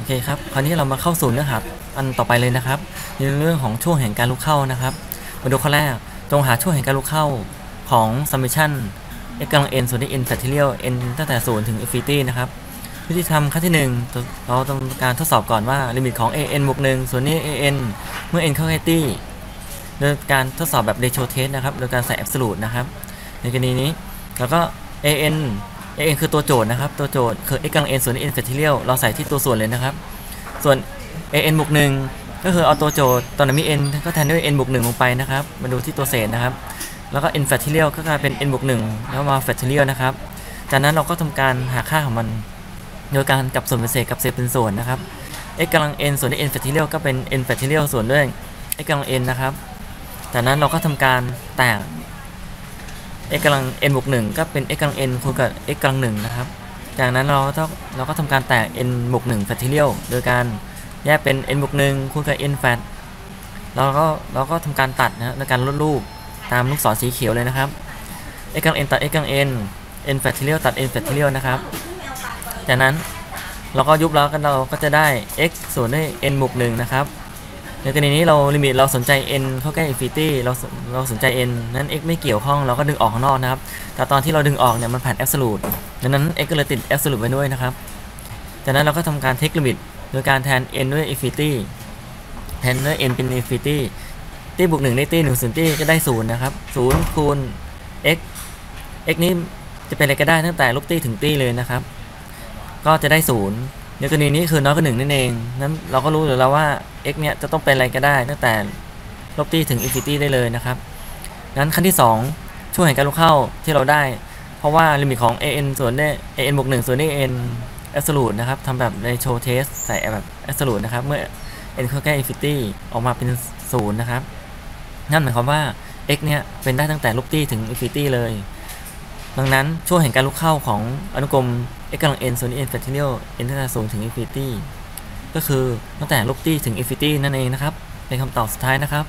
โอเคครับ คราวนี้เรามาเข้าสู่เนื้อหาอันต่อไปเลยนะครับ ในเรื่องของช่วงแห่งการลุกเข้านะครับ มาดูข้อแรก จงหาช่วงแห่งการลุกเข้าของ summation x กำลัง n ส่วนที่ n factorial n ตั้งแต่ 0 ถึง infinity นะครับ วิธีทำขั้นที่ 1 เราต้องการทดสอบก่อนว่าลิมิตของ an บวก1ส่วนนี้ an เมื่อ n เข้าใกล้ตี้โดยการทดสอบแบบ ratio test นะครับ โดยการใส่ absolute นะครับ ในกรณีนี้ แล้วก็ an an คือตัวโจทย์นะครับตัวโจทย์คือ x กำลัง n ส่วนที่ n factorial เราใส่ที่ตัวส่วนเลยนะครับ ส่วน an บวก1ก็คือเอาตัวโจทย์ตอนนั้นมี n ก็แทนด้วย n บวก1ลงไปนะครับมาดูที่ตัวเศษนะครับ แล้วก็ n factorial ก็กลายเป็น n บวก1แล้วมา factorial นะครับจากนั้นเราก็ทำการหาค่าของมัน โดยการกลับส่วนเป็นเศษกับเศษเป็นส่วนนะครับ x กำลัง n ส่วนด้วย n factorial ก็เป็น n factorial ส่วนด้วย x กำลัง n นะครับจากนั้นเราก็ทำการแตก x กำลัง n บวก1ก็เป็น x กำลัง n คูณกับ x กำลัง1นะครับ จากนั้นเราต้องเราก็ทำการแตก n บวก1 factorial โดยการแยกเป็น n บวก1คูณกับ n fat เราก็เราก็ทำการตัดนะโดยการลดรูปตามลูกศรสีเขียวเลยนะครับ x กำลัง n ตัด x กำลัง n n factorial ตัด n factorial นะครับ จากนั้นเราก็ยุบแล้วกันเราก็จะได้ x ส่วนด้วย n บวก1นะครับ ในกรณีนี้เราลิมิตเราสนใจ n เข้าใกล้ infinity เราเราสนใจ n นั้น x ไม่เกี่ยวข้องเราก็ดึงออกข้างนอกนะครับ แต่ตอนที่เราดึงออกเนี่ยมันผ่าน absolute ดังนั้น x ก็เลยติด absolute ไว้ด้วยนะครับ จากนั้นเราก็ทำการ take limit โดยการแทน n ด้วย infinity แทนด้วย n เป็น infinity ตี้บวก1ได้ตี้1ส่วนตี้ก็ได้0นะครับ0คูณ x x นี้จะเป็นอะไรก็ได้ตั้งแต่ลบตี้ถึงตี้เลยนะครับ ก็จะได้ศูนย์ ในกรณีนี้คือน้อยกว่าหนึ่งนั่นเองนั้นเราก็รู้อยู่แล้วว่า x เนี่ยจะต้องเป็นอะไรก็ได้ ตั้งแต่ลบตี้ถึง infinity ได้เลยนะครับนั้นขั้นที่ 2 ช่วยแห่งการลุกเข้าที่เราได้ เพราะว่าลิมิตของ an ส่วนได้ an บวก1ส่วนได้ n absolute นะครับทำแบบในโชว์เทสใส่แบบ absolute นะครับ เมื่อ n เข้าใกล้ infinity ออกมาเป็น0นะครับ นั่นหมายความว่า x เนี่ยเป็นได้ตั้งแต่ลบตี้ถึง infinity เลย ดังนั้นช่วงแห่งการลุกเข้าของอนุกรม x กำลัง n ส่วน n factorial n ตั้งแต่0ถึง infinity ก็คือตั้งแต่ลบตี้ถึง infinity นั่นเองนะครับ เป็นคำตอบสุดท้ายนะครับ